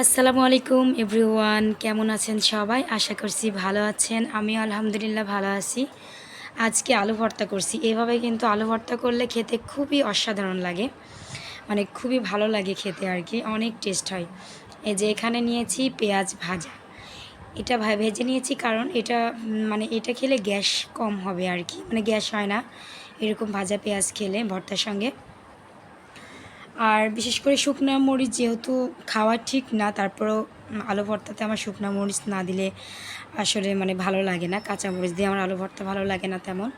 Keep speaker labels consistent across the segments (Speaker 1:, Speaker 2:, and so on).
Speaker 1: আসসালামু আলাইকুম এভরিওয়ান, কেমন আছেন সবাই? আশা করছি ভালো আছেন। আমি আলহামদুলিল্লাহ ভালো আছি। আজকে আলু ভর্তা করছি। এভাবে কিন্তু আলু ভর্তা করলে খেতে খুবই অসাধারণ লাগে। মানে খুবই ভালো লাগে খেতে আর কি। অনেক টেস্ট হয়। এই যে এখানে নিয়েছি পেঁয়াজ ভাজা। এটা ভেজে নিয়েছি কারণ এটা মানে এটা খেলে গ্যাস কম হবে আর কি। মানে গ্যাস হয় না। এরকম ভাজা পেঁয়াজ খেলে ভর্তার সঙ্গে। আর বিশেষ করে শুকনা মরিচ যেহেতু খাওয়া ঠিক না, তারপরেও আলু ভর্তাতে আমার শুকনা মরিচ না দিলে আসলে মানে ভালো লাগে না। কাঁচা মরিচ দিয়ে আমার আলু ভর্তা ভালো লাগে না তেমন।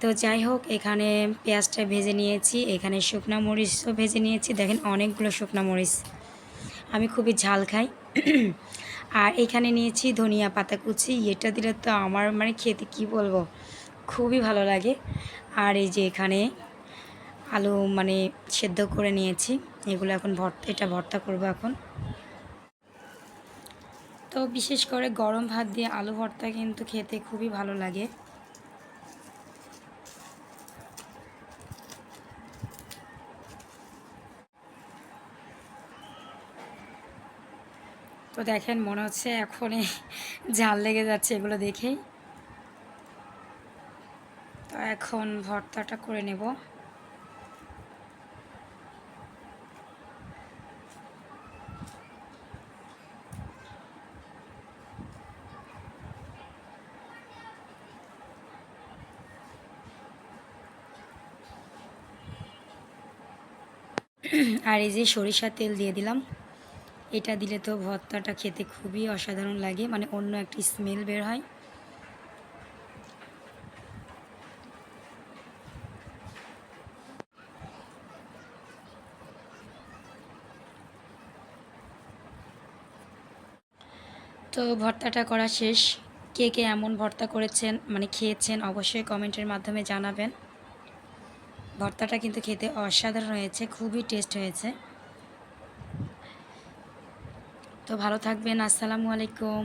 Speaker 1: তো যাই হোক, এখানে পেঁয়াজটা ভেজে নিয়েছি, এখানে শুকনা মরিচও ভেজে নিয়েছি। দেখেন অনেকগুলো শুকনা মরিচ। আমি খুবই ঝাল খাই। আর এখানে নিয়েছি ধনিয়া পাতা কুচি। এটা দিলে তো আমার মানে খেতে কি বলব? খুবই ভালো লাগে। আর এই যে এখানে আলু মানে সেদ্ধ করে নিয়েছি। এগুলো এখন ভর্তা, এটা ভর্তা করব এখন। তো বিশেষ করে গরম ভাত দিয়ে আলু ভর্তা কিন্তু খেতে খুবই ভালো লাগে। তো দেখেন, মনে হচ্ছে এখনই ঝাল লেগে যাচ্ছে এগুলো দেখেই। তো এখন ভর্তাটা করে নেব। আর এই যে সরিষার তেল দিয়ে দিলাম। এটা দিলে তো ভর্তাটা খেতে খুবই অসাধারণ লাগে মানে অন্য একটি স্মেল বের হয়। তো ভর্তাটা করা শেষ। কে কে এমন ভর্তা করেছেন মানে খেয়েছেন, অবশ্যই কমেন্টের মাধ্যমে জানাবেন। ভর্তাটা কিন্তু খেতে অসাধারণ হয়েছে খুবই টেস্ট হয়েছে। তো ভালো থাকবেন আসসালামু আলাইকুম।